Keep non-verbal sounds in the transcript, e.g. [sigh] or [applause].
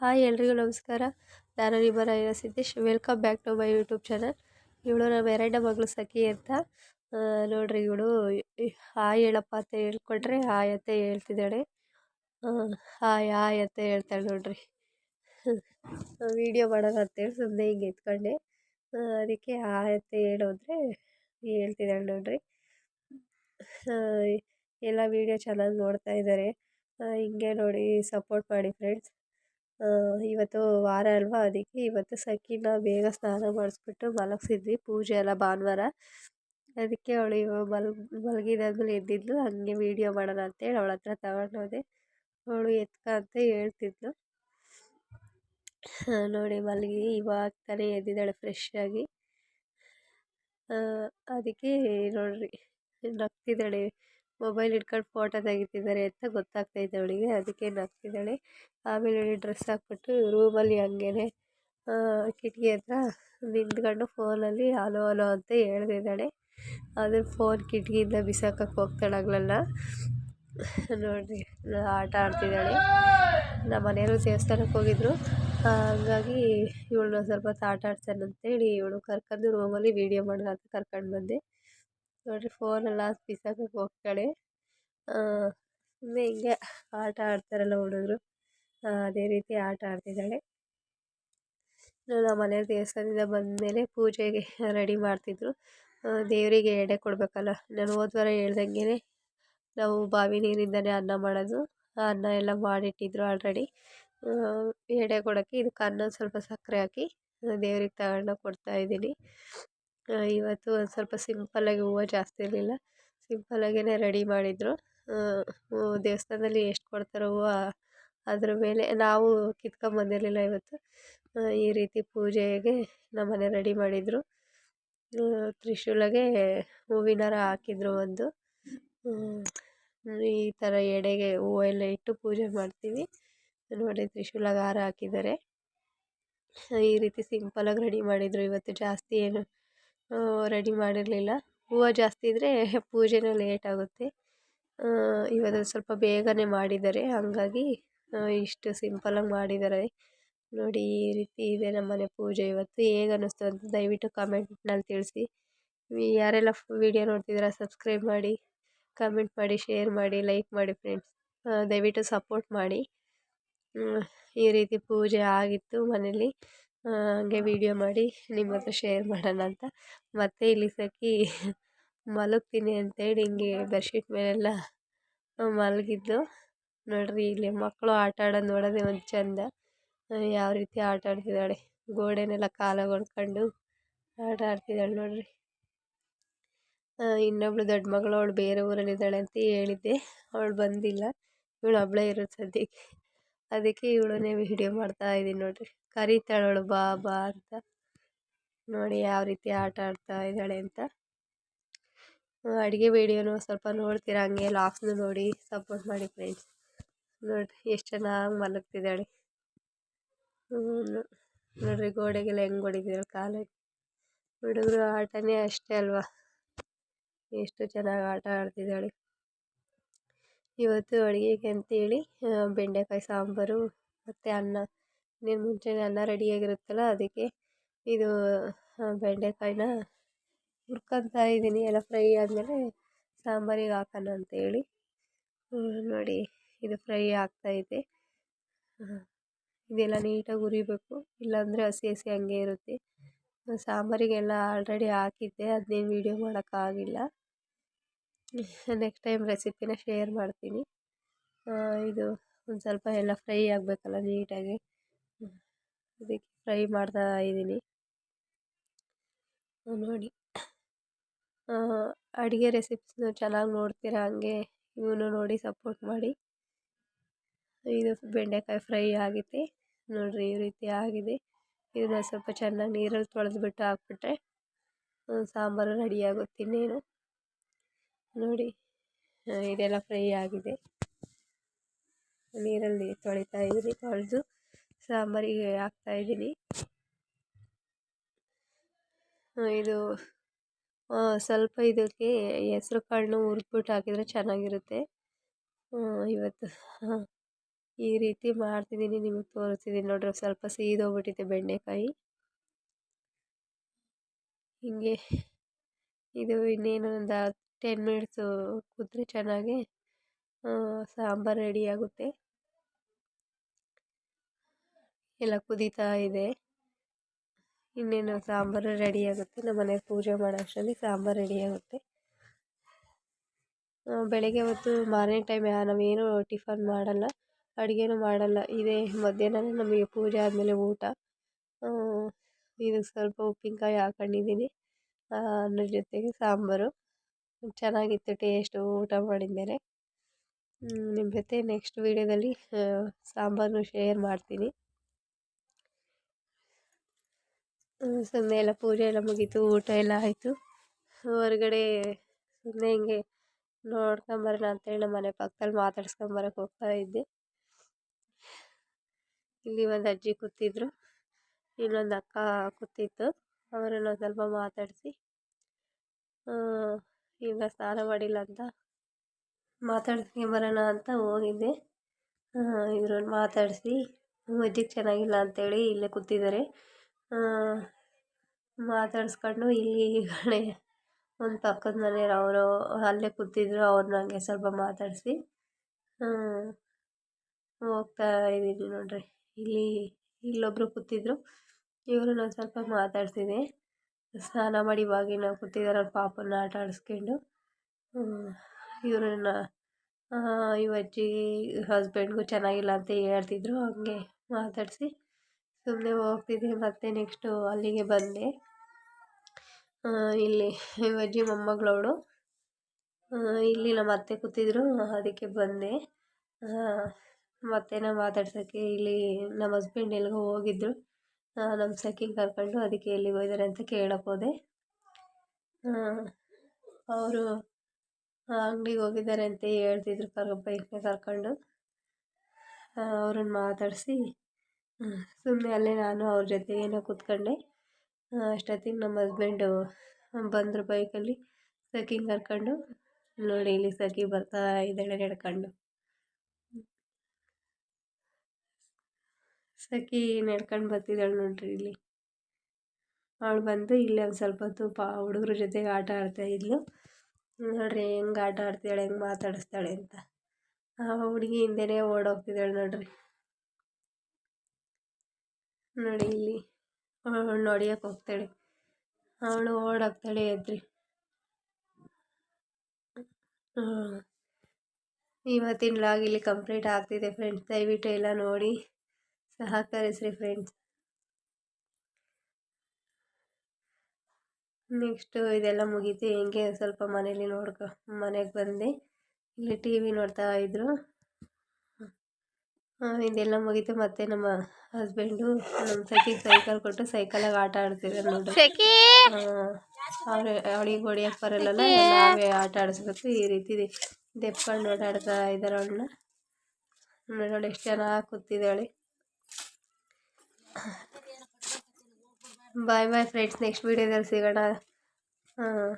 Hi ಎಲ್ರಿಗೂ ನಮಸ್ಕಾರ. ನಾನು ನಿಮ್ಮ Raya Siddesh. Welcome back to my YouTube channel ಇವಳು ನಮ್ಮ ಎರಡನೇ ಮಗಳು ಸಖಿ ಅಂತ. ನೋಡ್ರಿ ಇವಳು ಹಾಯ್ ಹೇಳಪ್ಪ ಅಂತ ಹೇಳ್ಕೊಟ್ರೆ ಹಾಯ್ ಅಂತ ಹೇಳ್ತಿದ್ದಾಳೆ. ಹಾಯ್ ಹಾಯ್ ಅಂತ ಹೇಳ್ತಾಳೆ ನೋಡ್ರಿ. ವಿಡಿಯೋ ಮಾಡೋಣ ಅಂತೇಳಿ ಸುಮ್ಮನೆ ಹಿಂಗೆ ಎತ್ಕೊಂಡೆ. ಅದಕ್ಕೆ ಹಾಯ್ ಅಂತ ಹೇಳೋದ್ರೆ ಹೇಳ್ತಿದ್ದಾಳೆ ನೋಡ್ರಿ. ಎಲ್ಲ ವಿಡಿಯೋ ಚೆನ್ನಾಗಿ ನೋಡ್ತಾ ಇದ್ದಾರೆ. ಹಿಂಗೆ ನೋಡಿ ಸಪೋರ್ಟ್ ಮಾಡಿ ಫ್ರೆಂಡ್ಸ್ ಇವತ್ತು ವಾರ ಅಲ್ವಾ? ಅದಕ್ಕೆ ಇವತ್ತು ಸಖಿನ ಬೇಗ ಸ್ನಾನ ಮಾಡಿಸ್ಬಿಟ್ಟು ಮಲಗಿಸಿದ್ವಿ. ಪೂಜೆ ಎಲ್ಲ ಭಾನುವಾರ. ಅದಕ್ಕೆ ಅವಳು ಇವಾಗ ಮಲ್, ಮಲಗಿದಾದ್ಮೇಲೆ ಎದ್ದಿದ್ಲು. ಹಾಗೆ ವೀಡಿಯೋ ಮಾಡೋಣ ಅಂತೇಳಿ ಅವಳ ಹತ್ರ ತಗೊಂಡೋದೆ ಅವಳು ಎತ್ಕ ಅಂತ ಹೇಳ್ತಿದ್ಲು. ನೋಡಿ ಮಲಗಿ, ಇವಾಗ ತಾನೇ ಎದ್ದಿದ್ದಾಳೆ ಫ್ರೆಶ್ ಆಗಿ. ಅದಕ್ಕೆ ನೋಡ್ರಿ, ನಗ್ತಿದ್ದಾಳೆ. ಮೊಬೈಲ್ ಹಿಡ್ಕೊಂಡು ಫೋಟೋ ತೆಗಿತಿದ್ದಾರೆ ಅಂತ ಗೊತ್ತಾಗ್ತೈತೆ ಅವಳಿಗೆ. ಅದಕ್ಕೆ ನಗ್ತಿದ್ದಾಳೆ ಆಮೇಲೆ ಡ್ರೆಸ್ ಹಾಕ್ಬಿಟ್ಟು ರೂಮಲ್ಲಿ ಹಂಗೇ ಕಿಟಕಿ ಹತ್ರ ನಿಂತ್ಕೊಂಡು ಫೋನಲ್ಲಿ ಹಲೋ ಹಲೋ ಅಂತ ಹೇಳ್ತಿದ್ದಾಳೆ. ಅದ್ರ ಫೋನ್ ಕಿಟಕಿಯಿಂದ ಬಿಸಾಕಕ್ಕೆ ಹೋಗ್ತಾಳೆ ಹಗಲೆಲ್ಲ ನೋಡ್ರಿ, ಆಟ ಆಡ್ತಿದ್ದಾಳೆ. ನಮ್ಮ ಮನೆಯವರು ದೇವಸ್ಥಾನಕ್ಕೆ ಹೋಗಿದ್ರು. ಹಾಗಾಗಿ ಇವಳನ್ನ ಸ್ವಲ್ಪ ಹೊತ್ತು ಆಟ ಆಡ್ತಾನಂತೇಳಿ ಇವಳು ಕರ್ಕೊಂಡು ರೂಮಲ್ಲಿ ವೀಡಿಯೋ ಮಾಡೋಣ ಅಂತ ಕರ್ಕೊಂಡು ಬಂದೆ. ನೋಡ್ರಿ ಫೋನೆಲ್ಲ ಬಿಸಾಕಕ್ಕೆ ಹೋಗ್ತಾಳೆ ಸುಮ್ಮನೆ ಹಿಂಗೆ ಆಟ ಆಡ್ತಾರಲ್ಲ ಹುಡುಗರು. ಅದೇ ರೀತಿ ಆಟ ಆಡ್ತಿದ್ದಾಳೆ. ನಮ್ಮ ಮನೆ ದೇವಸ್ಥಾನದಿಂದ ಬಂದಮೇಲೆ ಪೂಜೆಗೆ ರೆಡಿ ಮಾಡ್ತಿದ್ರು. ದೇವರಿಗೆ ಎಡೆ ಕೊಡಬೇಕಲ್ಲ. ನಾನು ಹೋದ ವಾರ ಹೇಳ್ದಂಗೆ ನಾವು ಬಾವಿ ನೀರಿಂದನೇ ಅನ್ನ ಮಾಡೋದು. ಅನ್ನ ಎಲ್ಲ ಮಾಡಿಟ್ಟಿದ್ರು ಆಲ್ರೆಡಿ ಎಡೆ ಕೊಡೋಕ್ಕೆ ಇದಕ್ಕೆ ಅನ್ನ ಸ್ವಲ್ಪ ಸಕ್ಕರೆ ಹಾಕಿ ದೇವ್ರಿಗೆ ಕೊಡ್ತಾ ಕೊಡ್ತಾಯಿದ್ದೀನಿ ಇವತ್ತು ಒಂದು ಸ್ವಲ್ಪ ಸಿಂಪಲ್ಲಾಗಿ ಹೂವು ಜಾಸ್ತಿ ಇರಲಿಲ್ಲ. ಸಿಂಪಲ್ಲಾಗೇ ರೆಡಿ ಮಾಡಿದರು. ದೇವಸ್ಥಾನದಲ್ಲಿ ಎಷ್ಟು ಕೊಡ್ತಾರೋ ಹೂವು ಅದ್ರ ಮೇಲೆ ನಾವು ಕಿತ್ಕೊಂಬಂದಿರಲಿಲ್ಲ ಇವತ್ತು. ಈ ರೀತಿ ಪೂಜೆಗೆ ನಮ್ಮನೆ ರೆಡಿ ಮಾಡಿದರು. ತ್ರಿಶೂಲಗೆ ಹೂವಿನ ಹಾರ ಹಾಕಿದ್ರು ಒಂದು. ಈ ಥರ ಎಡೆಗೆ ಹೂವು ಎಲ್ಲ ಇಟ್ಟು ಪೂಜೆ ಮಾಡ್ತೀವಿ. ನೋಡಿ, ತ್ರಿಶೂಲಗೆ ಹಾರ ಹಾಕಿದ್ದಾರೆ. ಈ ರೀತಿ ಸಿಂಪಲಾಗಿ ರೆಡಿ ಮಾಡಿದರು. ಇವತ್ತು ಜಾಸ್ತಿ ಏನು ರೆಡಿ ಮಾಡಿರಲಿಲ್ಲ. ಹೂವು ಜಾಸ್ತಿ ಇದ್ದರೆ [laughs] ಪೂಜೆನೂ ಲೇಟ್ ಆಗುತ್ತೆ. ಇವತ್ತು ಸ್ವಲ್ಪ ಬೇಗನೆ ಮಾಡಿದ್ದಾರೆ. ಹಾಗಾಗಿ ಇಷ್ಟು ಸಿಂಪಲಾಗಿ ಮಾಡಿದ್ದಾರೆ. ನೋಡಿ, ಈ ರೀತಿ ಇದೆ ನಮ್ಮನೆ ಪೂಜೆ. ಇವತ್ತು ಹೇಗೆ ಅನ್ನಿಸ್ತು ಅಂತ ದಯವಿಟ್ಟು ಕಾಮೆಂಟ್ನಲ್ಲಿ ತಿಳಿಸಿ. ಯಾರೆಲ್ಲ ವಿಡಿಯೋ ನೋಡ್ತಿದ್ದೀರಾ ಸಬ್ಸ್ಕ್ರೈಬ್ ಮಾಡಿ ಕಮೆಂಟ್ ಮಾಡಿ ಶೇರ್ ಮಾಡಿ ಲೈಕ್ ಮಾಡಿ ಫ್ರೆಂಡ್ಸ್ ದಯವಿಟ್ಟು ಸಪೋರ್ಟ್ ಮಾಡಿ. ಈ ರೀತಿ ಪೂಜೆ ಆಗಿತ್ತು ಮನೇಲಿ ಹಂಗೆ ವಿಡಿಯೋ ಮಾಡಿ ನಿಮ್ಮ ಹತ್ರ ಶೇರ್ ಮಾಡೋಣ ಅಂತ. ಮತ್ತೆ ಇಲ್ಲಿ ಸಖಿ ಮಲಗ್ತೀನಿ ಅಂತೇಳಿ ಹಿಂಗೆ ಬೆಡ್ಶೀಟ್ ಮೇಲೆಲ್ಲ ಮಲಗಿದ್ದು. ನೋಡ್ರಿ ಇಲ್ಲಿ ಮಕ್ಕಳು ಆಟ ಆಡೋದು ನೋಡೋದೇ ಒಂದು ಚಂದ. ಯಾವ ರೀತಿ ಆಟ ಆಡ್ತಿದ್ದಾಳೆ. ಗೋಡೆನೆಲ್ಲ ಕಾಲ ಹೊಡ್ಕೊಂಡು ಆಟ ಆಡ್ತಿದ್ದಾಳೆ ನೋಡ್ರಿ. ಇನ್ನೊಬ್ಳು ದೊಡ್ಡ ಮಗಳು ಅವಳು ಬೇರೆ ಊರಲ್ಲಿದ್ದಾಳೆ ಅಂತ ಹೇಳಿದ್ದೆ. ಅವಳು ಬಂದಿಲ್ಲ. ಇವಳು ಒಬ್ಬಳೇ ಇರೋದು ಸದ್ಯಕ್ಕೆ. ಅದಕ್ಕೆ ಇವಳನ್ನೇ ವಿಡಿಯೋ ಮಾಡ್ತಾ ಇದ್ದೀನಿ ನೋಡಿರಿ. ಕರೀತಾಳೆ ಅವಳು ಬಾ ಬಾ ಅಂತ. ನೋಡಿ ಯಾವ ರೀತಿ ಆಟ ಆಡ್ತಾ ಇದ್ದಾಳೆ ಅಂತ. ಅಡುಗೆ ವೀಡಿಯೋನು ಸ್ವಲ್ಪ ನೋಡ್ತೀರ ಹಂಗೆ ಲಾಕ್ಸ್ನು ನೋಡಿ ಸಪೋರ್ಟ್ ಮಾಡಿ ಫ್ರೆಂಡ್ಸ್ ನೋಡಿರಿ ಎಷ್ಟು ಚೆನ್ನಾಗಿ ಮಲಗ್ತಿದ್ದಾಳೆ. ನೋಡಿರಿ ನೋಡ್ರಿ ಗೋಡೆಗೆಲ್ಲ ಹೆಂಗೆ ಹೊಡಿತಿದ್ದಾಳೆ ಕಾಲಿಗೆ ಹುಡುಗರು ಆಟನೇ ಅಷ್ಟೇ ಅಲ್ವಾ. ಎಷ್ಟು ಚೆನ್ನಾಗಿ ಆಟ ಆಡ್ತಿದ್ದಾಳೆ. ಇವತ್ತು ಅಡುಗೆಗೆ ಅಂತೇಳಿ ಬೆಂಡೆಕಾಯಿ ಸಾಂಬಾರು ಮತ್ತು ಅನ್ನ. ಇನ್ನೇನು ಮುಂಚೆನೇ ಅನ್ನ ರೆಡಿಯಾಗಿರುತ್ತಲ್ಲ ಅದಕ್ಕೆ ಇದು ಬೆಂಡೆಕಾಯಿನ ಹುರ್ಕೊತಾ ಇದ್ದೀನಿ. ಎಲ್ಲ ಫ್ರೈ ಆದಮೇಲೆ ಸಾಂಬಾರಿಗೆ ಹಾಕೋಣ ಅಂತೇಳಿ. ನೋಡಿ, ಇದು ಫ್ರೈ ಆಗ್ತಾಯಿದೆ ಇದೆಲ್ಲ ನೀಟಾಗಿ ಹುರಿಬೇಕು. ಇಲ್ಲಾಂದರೆ ಹಸಿ ಹಸಿ ಹಂಗೆ ಇರುತ್ತೆ. ಸಾಂಬಾರಿಗೆಲ್ಲ ಆಲ್ರೆಡಿ ಹಾಕಿದ್ದೆ ಅದನ್ನೇನು ವೀಡಿಯೋ ಮಾಡೋಕ್ಕಾಗಿಲ್ಲ. ನೆಕ್ಸ್ಟ್ ಟೈಮ್ ರೆಸಿಪಿನ ಶೇರ್ ಮಾಡ್ತೀನಿ. ಇದು ಒಂದು ಸ್ವಲ್ಪ ಎಲ್ಲ ಫ್ರೈ ಆಗಬೇಕಲ್ಲ ನೀಟಾಗಿ ಇದಕ್ಕೆ ಫ್ರೈ ಮಾಡ್ತಾ ಇದ್ದೀನಿ ನೋಡಿ. ಅಡುಗೆ ರೆಸಿಪ್ಸ್ನು ಚೆನ್ನಾಗಿ ನೋಡ್ತೀರಾ ಹಂಗೆ? ಇವನು ನೋಡಿ ಸಪೋರ್ಟ್ ಮಾಡಿ. ಇದು ಬೆಂಡೆಕಾಯಿ ಫ್ರೈ ಆಗಿದೆ. ನೋಡಿರಿ ಈ ರೀತಿ ಆಗಿದೆ. ಇದನ್ನ ಸ್ವಲ್ಪ ಚೆನ್ನಾಗಿ ನೀರಲ್ಲಿ ತೊಳೆದ್ಬಿಟ್ಟು ಹಾಕ್ಬಿಟ್ರೆ ಸಾಂಬಾರು ರೆಡಿಯಾಗುತ್ತೆ ಇನ್ನೇನು. ನೋಡಿ ಇದೆಲ್ಲ ಫ್ರೈ ಆಗಿದೆ. ನೀರಲ್ಲಿ ತೊಳಿತಾ ಇದ್ದೀನಿ ತೊಳೆದು ಸಾಂಬಾರಿಗೆ ಹಾಕ್ತಾಯಿದ್ದೀನಿ ಇದು ಸ್ವಲ್ಪ ಇದಕ್ಕೆ ಹೆಸ್ರು ಕಾಳನ್ನು ಹುರಿದ್ಬಿಟ್ಟು ಹಾಕಿದರೆ ಚೆನ್ನಾಗಿರುತ್ತೆ. ಇವತ್ತು ಈ ರೀತಿ ಮಾಡ್ತಿದ್ದೀನಿ ನಿಮಗೆ ತೋರಿಸ್ತಿದ್ದೀನಿ ನೋಡ್ರಿ ಸ್ವಲ್ಪ ಸೀದೋಗ್ಬಿಟ್ಟಿದೆ ಬೆಂಡೆಕಾಯಿ ಹಿಂಗೆ, ಇದು ಇನ್ನೇನು ಒಂದು ಟೆನ್ ಮಿನಿಟ್ಸು ಕುದ್ರೆ ಚೆನ್ನಾಗಿ ಸಾಂಬಾರು ರೆಡಿ ಆಗುತ್ತೆ. ಎಲ್ಲ ಕುದೀತಾ ಇದೆ. ಇನ್ನೇನು ಸಾಂಬಾರು ರೆಡಿ ಆಗುತ್ತೆ? ನಮ್ಮ ಮನೆ ಪೂಜೆ ಮಾಡೋ ಅಷ್ಟರಲ್ಲಿ ಸಾಂಬಾರು ರೆಡಿ ಆಗುತ್ತೆ. ಬೆಳಗ್ಗೆ ಹೊತ್ತು ಮಾರ್ನಿಂಗ್ ಟೈಮ್ ನಾವೇನು ಟಿಫನ್ ಮಾಡಲ್ಲ, ಅಡುಗೆನೂ ಮಾಡಲ್ಲ. ಇದೇ ಮಧ್ಯಾಹ್ನ ನಮಗೆ ಪೂಜೆ ಆದಮೇಲೆ ಊಟ. ಇದಕ್ಕೆ ಸ್ವಲ್ಪ ಉಪ್ಪಿನಕಾಯಿ ಹಾಕೊಂಡಿದ್ದೀನಿ. ಅನ್ನದ ಜೊತೆಗೆ ಸಾಂಬಾರು. ಚೆನ್ನಾಗಿತ್ತು ಟೇಸ್ಟು ಊಟ ಮಾಡಿದ ಮೇಲೆ ನಿಮ್ಮ ಜೊತೆ ನೆಕ್ಸ್ಟ್ ವೀಡಿಯೋದಲ್ಲಿ ಸಾಂಬಾರನ್ನು ಶೇರ್ ಮಾಡ್ತೀನಿ. ಸುಮ್ಮನೆ ಎಲ್ಲ ಪೂಜೆ ಎಲ್ಲ ಮುಗೀತು, ಊಟ ಎಲ್ಲ ಆಯಿತು. ಹೊರಗಡೆ ಸುಮ್ಮನೆ ಹಿಂಗೆ ನೋಡ್ಕೊಂಬರೋಣ ಅಂತೇಳಿ ನಮ್ಮ ಮನೆ ಪಕ್ಕದಲ್ಲಿ ಮಾತಾಡ್ಸ್ಕೊಂಬರಕ್ಕೆ ಹೋಗ್ತಾ ಇದ್ದೆ. ಇಲ್ಲಿ ಒಂದು ಅಜ್ಜಿ ಕೂತಿದ್ರು, ಇನ್ನೊಂದು ಅಕ್ಕ ಕೂತಿತ್ತು ಅವರನ್ನು ಸ್ವಲ್ಪ ಮಾತಾಡಿಸಿ. ಈಗ ಸ್ನಾನ ಮಾಡಿಲ್ಲ ಅಂತ ಮಾತಾಡ್ಸ್ಕೊಂಬರೋಣ ಅಂತ ಹೋಗಿದ್ದೆ. ಇವ್ರನ್ನ ಮಾತಾಡಿಸಿ ವೈದ್ಯಕ್ಕೆ ಚೆನ್ನಾಗಿಲ್ಲ ಅಂತೇಳಿ ಇಲ್ಲೇ ಕೂತಿದ್ದಾರೆ. ಮಾತಾಡಿಸ್ಕೊಂಡು ಇಲ್ಲಿ ಕಡೆ ಒಂದು ಪಕ್ಕದ ಮನೆಯವ್ರು ಅವರು ಅಲ್ಲೇ ಕೂತಿದ್ರು ಅವ್ರನ್ನ ಹಂಗೆ ಸ್ವಲ್ಪ ಮಾತಾಡಿಸಿ. ಹೋಗ್ತಾ ಇದ್ದೀನಿ ನೋಡಿರಿ. ಇಲ್ಲಿ ಇಲ್ಲೊಬ್ಬರು ಕೂತಿದ್ರು ನಾನು ಸ್ವಲ್ಪ ಮಾತಾಡ್ಸಿದೆ. ಸ್ನಾನ ಮಾಡಿ ಇವಾಗಿನ ಕೂತಿದ್ದಾರೆ ಅವ್ರ ಪಾಪನ ಆಟ ಆಡಿಸ್ಕೊಂಡು ಇವ್ರನ್ನ ಇವ ಅಜ್ಜಿ ಹಸ್ಬೆಂಡ್ಗೂ ಚೆನ್ನಾಗಿಲ್ಲ ಅಂತ ಹೇಳ್ತಿದ್ರು. ಹಂಗೆ ಮಾತಾಡಿಸಿ ಸುಮ್ಮನೆ ಹೋಗ್ತಿದ್ದೆ. ಮತ್ತೆ ನೆಕ್ಸ್ಟು ಅಲ್ಲಿಗೆ ಬಂದೆ. ಇಲ್ಲಿ ಅಜ್ಜಿ ಮೊಮ್ಮಗಳವಳು ಇಲ್ಲಿ ನಮ್ಮ ಅತ್ತೆ ಕೂತಿದ್ರು. ಅದಕ್ಕೆ ಬಂದೆ. ಮತ್ತೆನ ಮಾತಾಡ್ಸೋಕ್ಕೆ ಇಲ್ಲಿ ನಮ್ಮ ಹಸ್ಬೆಂಡ್ ಎಲ್ಲಿಗೋ ಹೋಗಿದ್ದರು ನಮ್ಮ ಸಖಿನ ಕರ್ಕೊಂಡು ಅದಕ್ಕೆ ಎಲ್ಲಿಗೆ ಹೋಗಿದ್ದಾರೆ ಅಂತ ಕೇಳಕ್ಕೆ ಅವರು ಅಂಗಡಿಗೆ ಹೋಗಿದ್ದಾರೆ ಅಂತ ಹೇಳ್ತಿದ್ರು ಕರ್ ಬೈಕ್ನ ಕರ್ಕೊಂಡು ಅವ್ರನ್ನ ಮಾತಾಡಿಸಿ ಸುಮ್ಮನೆ ಅಲ್ಲೇ ನಾನು ಅವ್ರ ಜೊತೆ ಏನೋ ಕೂತ್ಕೊಂಡೆ. ಅಷ್ಟೊತ್ತಿಗೆ ನಮ್ಮ ಹಸ್ಬೆಂಡು ಬಂದರು ಬೈಕಲ್ಲಿ ಸಖಿನ ಕರ್ಕೊಂಡು. ನೋಡಿ ಇಲ್ಲಿ ಸಖಿ ಬರ್ತಾ ಇದ್ದಾಳೆ ನಡ್ಕೊಂಡು. ಸಖಿ ನಡ್ಕೊಂಡು ಬರ್ತಿದ್ದಾಳೆ ನೋಡ್ರಿ ಇಲ್ಲಿ. ಅವಳು ಬಂದು ಇಲ್ಲಿ ಒಂದು ಸ್ವಲ್ಪ ಹೊತ್ತು ಪಾ ಹುಡುಗ್ರ ಜೊತೆಗೆ ಆಟ ಆಡ್ತಾ ಇದ್ಲು. ನೋಡ್ರಿ ಹೆಂಗೆ ಆಟ ಆಡ್ತಾಳೆ ಹೆಂಗೆ ಮಾತಾಡಿಸ್ತಾಳೆ ಅಂತ. ಆ ಹುಡುಗಿ ಹಿಂದೆನೇ ಓಡೋಗ್ತಿದ್ದಾಳೆ ನೋಡ್ರಿ. ನೋಡಿ ಇಲ್ಲಿ ಅವಳು ನೋಡಿಯಕ್ಕೆ ಹೋಗ್ತಾಳೆ. ಅವಳು ಓಡೋಗ್ತಾಳೆ ಎದ್ರಿ. ಇವತ್ತಿನ ಲಾಗ್ ಇಲ್ಲಿ ಕಂಪ್ಲೀಟ್ ಆಗ್ತಿದೆ ಫ್ರೆಂಡ್ಸ್ ದಯವಿಟ್ಟು ಎಲ್ಲ ನೋಡಿ. ಸಹಕರಿಸ್ರಿ ಫ್ರೆಂಡ್ಸ್ ನೆಕ್ಸ್ಟು ಇದೆಲ್ಲ ಮುಗೀತು. ಹೆಂಗೆ ಸ್ವಲ್ಪ ಮನೇಲಿ ನೋಡ್ಕೊ ಮನೆಗೆ ಬಂದೆ. ಇಲ್ಲಿ ಟಿ ವಿ ನೋಡ್ತಾ ಇದ್ರು. ಇದೆಲ್ಲ ಮುಗೀತು. ಮತ್ತೆ ನಮ್ಮ ಹಸ್ಬೆಂಡು ನಮ್ಮ ಸೈಕಿಗೆ ಸೈಕಲ್ ಕೊಟ್ಟು ಸೈಕಲಾಗಿ ಆಟ ಆಡ್ತಿದ್ದಾರೆ ನೋಡಿ. ಅವ್ರು ಅವಳಿಗೆ ಹೊಡಿಯಕ್ಕೆ ಬರಲ್ಲ ನಾವೇ ಆಟ ಆಡಿಸ್ಬೇಕು. ಈ ರೀತಿ ದೆಪ್ಕೊಂಡು ಓಡಾಡ್ತಾ ಇದ್ದಾರೆ ಅವಳನ್ನ. ನೋಡಿ ಎಷ್ಟು ಚೆನ್ನಾಗಿ ಕೂತಿದ್ದಾಳೆ ಬಾಯ್ ಬಾಯ್ ಫ್ರೆಂಡ್ಸ್ ನೆಕ್ಸ್ಟ್ ವೀಡಿಯೋದಲ್ಲಿ ಸಿಗೋಣ ಹಾಂ